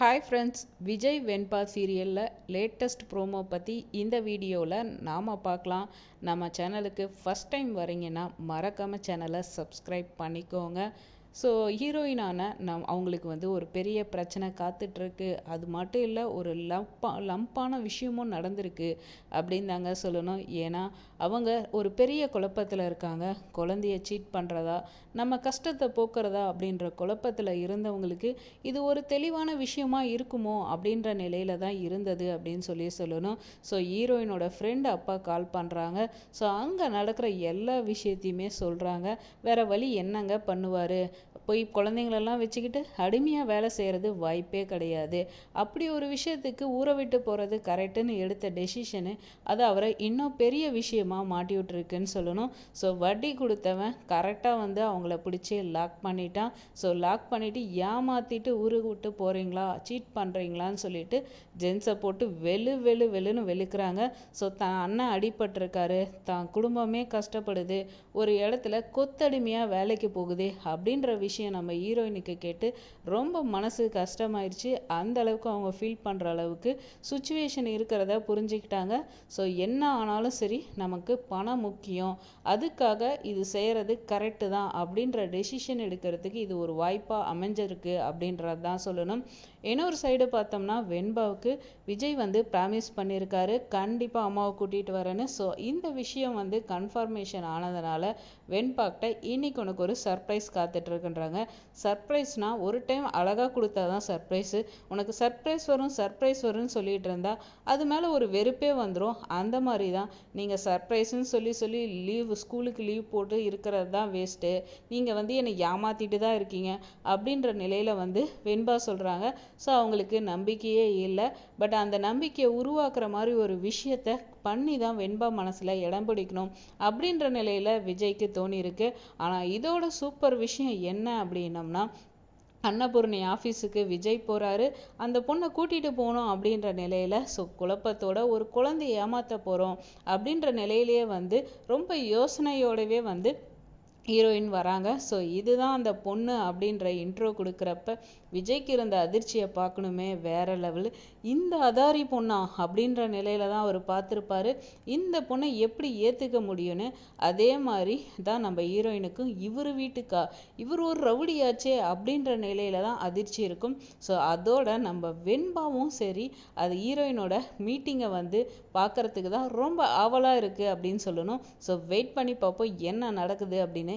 Hi friends Vijay வெண்பா சீரியலில் latest promo பற்றி இந்த வீடியோவில் நாம் பார்க்கலாம். நம்ம சேனலுக்கு ஃபஸ்ட் டைம் வரீங்கன்னா மறக்காமல் சேனலை சப்ஸ்கிரைப் பண்ணிக்கோங்க. ஸோ ஹீரோயினான நம் அவங்களுக்கு வந்து ஒரு பெரிய பிரச்சனை காத்துட்ருக்கு. அது மட்டும் இல்லை ஒரு லம்பா லம்பான விஷயமும் நடந்திருக்கு அப்படின்னு தாங்க சொல்லணும். ஏன்னா அவங்க ஒரு பெரிய குழப்பத்தில் இருக்காங்க. குழந்தைய சீட் பண்ணுறதா நம்ம கஷ்டத்தை போக்குறதா அப்படின்ற குழப்பத்தில் இருந்தவங்களுக்கு இது ஒரு தெளிவான விஷயமா இருக்குமோ அப்படின்ற நிலையில தான் இருந்தது அப்படின்னு சொல்லி சொல்லணும். ஸோ ஹீரோயினோட ஃப்ரெண்ட் அப்பா கால் பண்ணுறாங்க ஸோ அங்கே நடக்கிற எல்லா விஷயத்தையுமே சொல்கிறாங்க வேற வழி என்னங்க பண்ணுவார்? போய் குழந்தைங்களெல்லாம் வச்சுக்கிட்டு அடிமையாக வேலை செய்கிறது வாய்ப்பே கிடையாது. அப்படி ஒரு விஷயத்துக்கு ஊற விட்டு போகிறது கரெக்டுன்னு எடுத்த டெசிஷனு அது அவரை இன்னும் பெரிய விஷயமா மாட்டி விட்டுருக்குன்னு சொல்லணும். ஸோ வட்டி கொடுத்தவன் கரெக்டாக வந்து அவங்கள பிடிச்சி லாக் பண்ணிட்டான். ஸோ லாக் பண்ணிவிட்டு ஏமாற்றிட்டு ஊருக்கு விட்டு போகிறீங்களா சீட் பண்ணுறீங்களான்னு சொல்லிட்டு ஜென்ஸை போட்டு வெளு வெளு வெளுன்னு வெளுக்கிறாங்க. ஸோ தான் அண்ணன் அடிபட்டிருக்காரு. தான் குடும்பமே கஷ்டப்படுது. ஒரு இடத்துல கொத்தடிமையாக வேலைக்கு போகுது அப்படின்ற விஷயம் நம்ம ஹீரோயினுக்கு கேட்டு ரொம்ப மனசு கஷ்டமாயிருச்சு. அந்த அளவுக்கு அவங்க ஃபீல் பண்ணுற அளவுக்கு சுச்சுவேஷன் இருக்கிறத புரிஞ்சுக்கிட்டாங்க. ஸோ என்ன ஆனாலும் சரி நமக்கு பணம் முக்கியம். அதுக்காக இது செய்கிறது கரெக்டு தான் அப்படின்ற டெசிஷன் எடுக்கிறதுக்கு இது ஒரு வாய்ப்பாக அமைஞ்சிருக்கு அப்படின்றது தான் சொல்லணும். இன்னொரு சைடு பார்த்தோம்னா வெண்பாவுக்கு விஜய் வந்து ப்ராமிஸ் பண்ணியிருக்காரு கண்டிப்பாக அம்மாவை கூட்டிகிட்டு வரேன்னு. ஸோ இந்த விஷயம் வந்து கன்ஃபர்மேஷன் ஆனதுனால வெண்பாக்கிட்ட இன்னைக்கு உனக்கு ஒரு சர்ப்ரைஸ் காத்துட்ருக்குன்றாங்க. சர்ப்ரைஸ்னால் ஒரு டைம் அழகாக கொடுத்தா தான் சர்ப்ரைஸு உனக்கு சர்ப்ரைஸ் வரும் சர்ப்ரைஸ் வரும்னு சொல்லிட்டு இருந்தா அது மேலே ஒரு வெறுப்பே வந்துடும் அந்த மாதிரி தான் நீங்கள் சர்ப்ரைஸ்ன்னு சொல்லி சொல்லி லீவ் ஸ்கூலுக்கு லீவ் போட்டு இருக்கிறது தான் வேஸ்ட்டு நீங்கள் வந்து என்னை ஏமாற்றிட்டு தான் இருக்கீங்க. அப்படின்ற நிலையில் வந்து வெண்பா சொல்கிறாங்க ஸோ அவங்களுக்கு நம்பிக்கையே இல்லை. பட் அந்த நம்பிக்கையை உருவாக்குற மாதிரி ஒரு விஷயத்த பண்ணி தான் வெண்பா மனசில் இடம் பிடிக்கணும் அப்படின்ற நிலையில் விஜய்க்கு தோணியிருக்கு ஆனால் இதோட சூப்பர் விஷயம் என்ன அப்படின்னம்னா அன்னபூர்ணி ஆஃபீஸுக்கு விஜய் போகிறாரு அந்த பொண்ணை கூட்டிகிட்டு போகணும் அப்படின்ற நிலையில் ஸோ குழப்பத்தோட ஒரு குழந்தைய ஏமாற்ற போகிறோம் அப்படின்ற நிலையிலேயே வந்து ரொம்ப யோசனையோடவே வந்து ஹீரோயின் வராங்க. ஸோ இதுதான் அந்த பொண்ணு அப்படின்ற இன்ட்ரோ கொடுக்குறப்ப விஜய்க்கு இருந்த அதிர்ச்சியை பார்க்கணுமே வேற லெவல் இந்த அதாரி பொண்ணா அப்படின்ற நிலையில தான் அவர் பார்த்துருப்பாரு. இந்த பொண்ணை எப்படி ஏற்றுக்க முடியும்னு அதே மாதிரி தான் நம்ம ஹீரோயினுக்கும் இவர் வீட்டுக்கா இவர் ஒரு ரவுடியாச்சே அப்படின்ற நிலையில தான் அதிர்ச்சி இருக்கும். ஸோ அதோட நம்ம வெண்பாவும் சரி அது ஹீரோயினோட மீட்டிங்கை வந்து பார்க்கறதுக்கு தான் ரொம்ப ஆவலாக இருக்குது அப்படின்னு சொல்லணும். ஸோ வெயிட் பண்ணி பார்ப்போம் என்ன நடக்குது அப்படின்னு